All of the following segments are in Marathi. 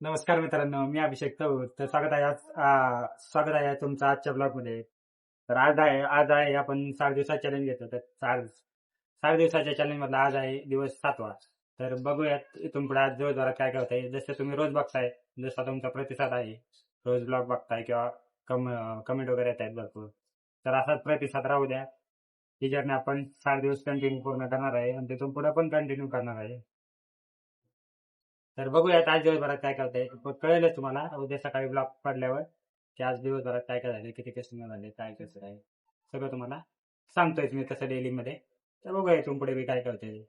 नमस्कार मित्रांनो मी अभिषेक चौथ तर स्वागत आहे आज स्वागत आहे तुमचं आजच्या ब्लॉगमध्ये. तर आज आहे आज आहे आपण सात दिवसाचा चॅलेंज घेतो. तर चार सात दिवसाच्या चॅलेंज मधला आज आहे दिवस सातवा. तर बघूयात इथून पुढे आज दिवसभरात काय काय आहे जसं तुम्ही रोज बघताय जसा तुमचा प्रतिसाद आहे रोज ब्लॉग बघताय किंवा कम कमेंट वगैरे येत आहेत भरपूर. तर असाच प्रतिसाद राहू द्या ही जर्नी आपण सात दिवस कंटिन्यू पूर्ण करणार आहे आणि तिथून पुढे पण कंटिन्यू करणार आहे. तर बघूयात आज दिवसभरात काय करताय कळेलच तुम्हाला. उद्या सकाळी ब्लॉग पडल्यावर की आज दिवसभरात काय काय झाले किती कस्टमर झाले काय कसं आहे. सगळं तुम्हाला सांगतोय मी तसं डेली मध्ये. तर बघूया तुम पुढे मी काय करते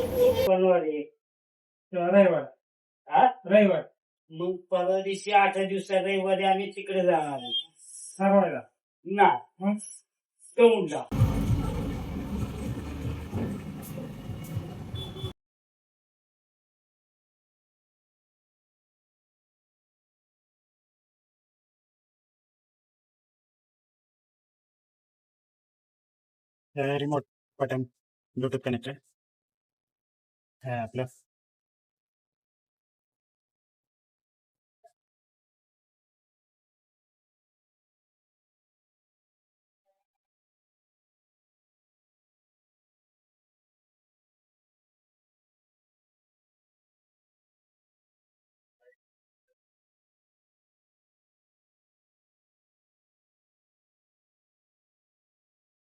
परवारी रविवार. हा रविवार. मग परवा दिवशी आठ दिवसात रविवारी आम्ही तिकडे जाणार. सरवायला ना दौंडला रिमोट बटन ब्लूटूथ कनेक्टेड आपलं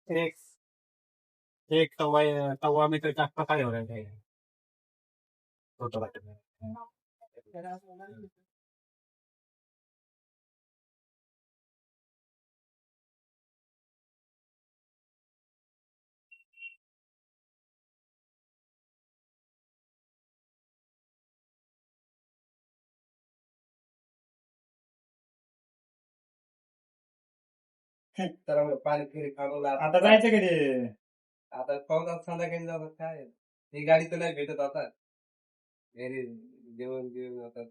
एक एक तवा तवा मी तर टाकता काय हो आहे तर पाणी फिरी काढून आता जायचं कधी आता पावसात संध्याकाळी जातात काय ही गाडी तर नाही भेटत आता घरी जेवण जेवण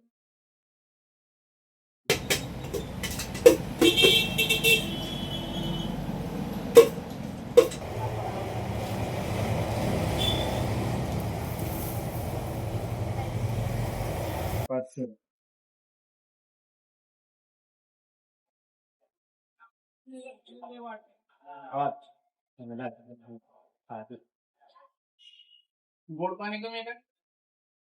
पाचशे आठ. गोड पाणी कमी आहे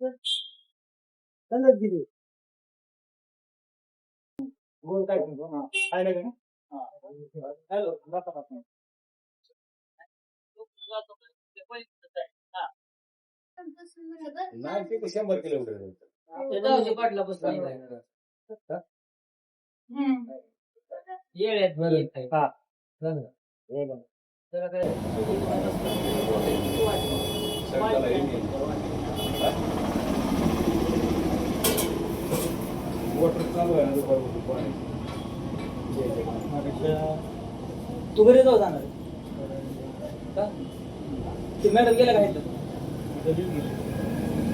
काय दे बोल काय नाही ते शंभर किलोमीटर पाटला येळ आहेत बरं हा. काय वॉटर चालू आहे ना दुपारपासून पाणी. तू घरी जाऊ जाणार? का? ते मॅडम गेला का इथं?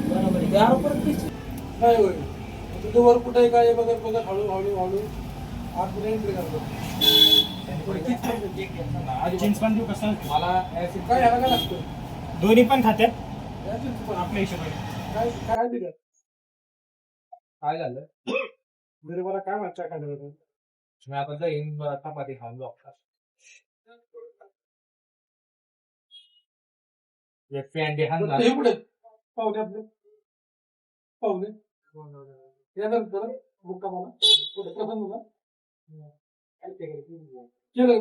बरोबर. नाही होय तुझं वर कुठे काय बघत बघत हळू हळू हळू जीन्स पण देऊ कसं? मला काय ह्याला काय लागतं? दोन्ही पण खात्यात? आपल्या हिशोबाने. काय काय दिलं काय झालं? घरी मला काय वाटतं होतं मी आता जाईन मला चपाती खाऊन जाऊ एक हे पुढे पाहुणे आपले. पाहुणे. मला. पुढे केलं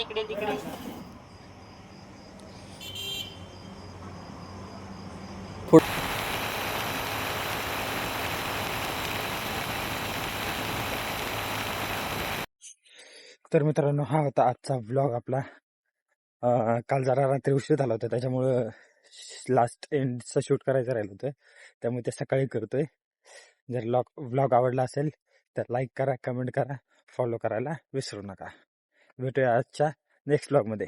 इकडे तिकडे तर मित्रांनो हा होता आजचा ब्लॉग आपला. काल जरा रात्री उशीर झाला होता त्याच्यामुळं लास्ट एंडचं शूट करायचं राहिलं होतं. त्यामुळे ते सकाळी करतोय. जर लॉग ब्लॉग आवडला असेल तर लाईक करा कमेंट करा फॉलो करायला विसरू नका. भेटूया आजच्या नेक्स्ट ब्लॉगमध्ये